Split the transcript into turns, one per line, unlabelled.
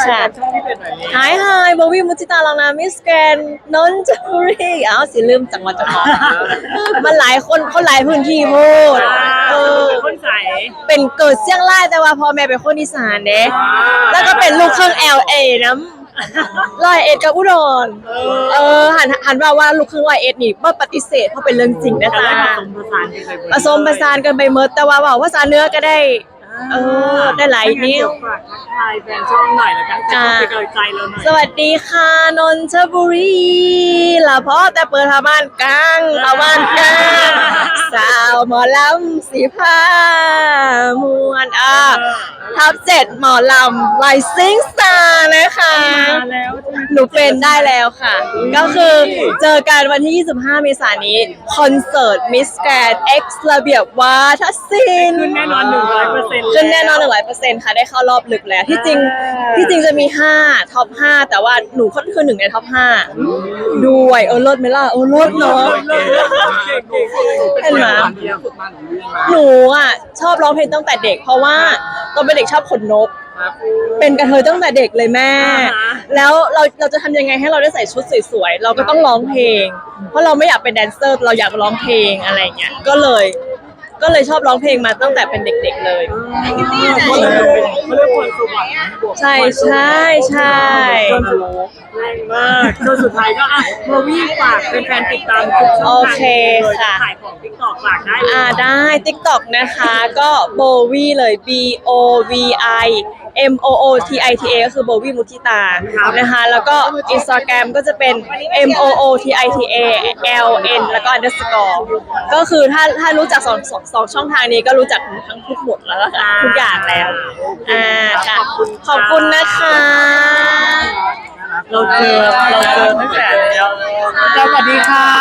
ทายแฟนช่องที่เป็นหน่อยนี้
หายหายบวีมุจิตาลองนามิสแกรนด์นนทบุรีอ้าวสิลืมจังหวัดจังหวัดมันหลายคนคนหลายพื้นที่พูดเออ
คนใส
เป็นเกิดเชียงรายแต่ว่าพ่อแม่เป็นคนอีสานเด้แล้วก็เป็นลูกครึ่ง LA น้ำร้อยเอ็ดกับอุดรเออหันหันว่าว่าลูกครึ่งร้อยเอ็ดนี่บ่ปฏิเสธเพราะเป็นเรื่องจริงนะ
แต่
จ๊ะ
ได้ผสมผสานกันเลย
ผสมผสานกันไปเมดแต่ว่าเว่าภาษาเหนื้อก็ได้ เออได้หลายนิ้ว
ฝากทัก ทายแฟนช่องหน่อยแล้วกันจะเข้าไปกำลังใจเราหน่อย
สวัสดีค่ะนนทบุรีละเพราะแต่เปิดทาบ้านกลางทาบ้านกลางสาวหมอลำสีผ้ามวนอะทับเจ็ดหมอลำไลซิงสตาร์นะคะ
มาแล้ว
หนูเป็นได้แล้วค่ะ ก็คือเจอกันวันที่ 25 เมษายนนี้ คอนเสิร์ตมิสแกรนเอ็กซ์ระเบียบวาทศิลป์
ขึ้นแน่นอนหนึ่งร้อยเปอร์เซ็นต์
ขึ้นแน่นอน 100%ค่ะ ได้เข้ารอบลึกแล้วที่จริงที่จริงจะมี5ท็อป5แต่ว่าหนูก็คือหนึ่งในท็อป5ด้วยเออลดไหมล่ะเออลดเนาะเห็นไหมหนูอะชอบร้องเพลงตั้งแต่เด็ก เพราะว่าตอนเป็นเด็กชอบขนนก เป็นกระเทยตั้งแต่เด็กเลยแม่ แล้วเราเราจะทำยังไงให้เราได้ใส่ชุดสวยๆเราก็ต้องร้องเพลง เพราะเราไม่อยากเป็นแดนเซอร์ เราอยากร้องเพลงอะไรเงี้ยก็เลย ก็เลยชอบร้องเพลงมาตั้งแต่เป็นเด็ก ๆ เลย
เขาเรียกเขาเรียกคนสวรรค์
ใช่ใช่ใช่
จนแรงมากจนสุดท้ายก็อะโมวี่ฝากเป็นแฟนติดตามทุกช่อง
โอ
ทาง
เค
เลย
ค่ะ
ขายของติ๊กต็อกฝากได้เลย
อ่าได้ TikTok นะคะ ก็โบวีเลย B O V I M O O T I T A ก็คือโบวีมุทิตานะคะแล้วก็ Instagram ก็จะเป็น M O O T I T A L N แล้วก็ underscore ก็คือถ้าถ้ารู้จักสองสองสองช่องทางนี้ก็รู้จักทั้งทุกหมดแล้วล่ะค่ะทุกอย่างแล้วอ่าค่ะขอบคุณนะคะ
เราเจอเราเจอตั้งแต่สวัสดีค่ะ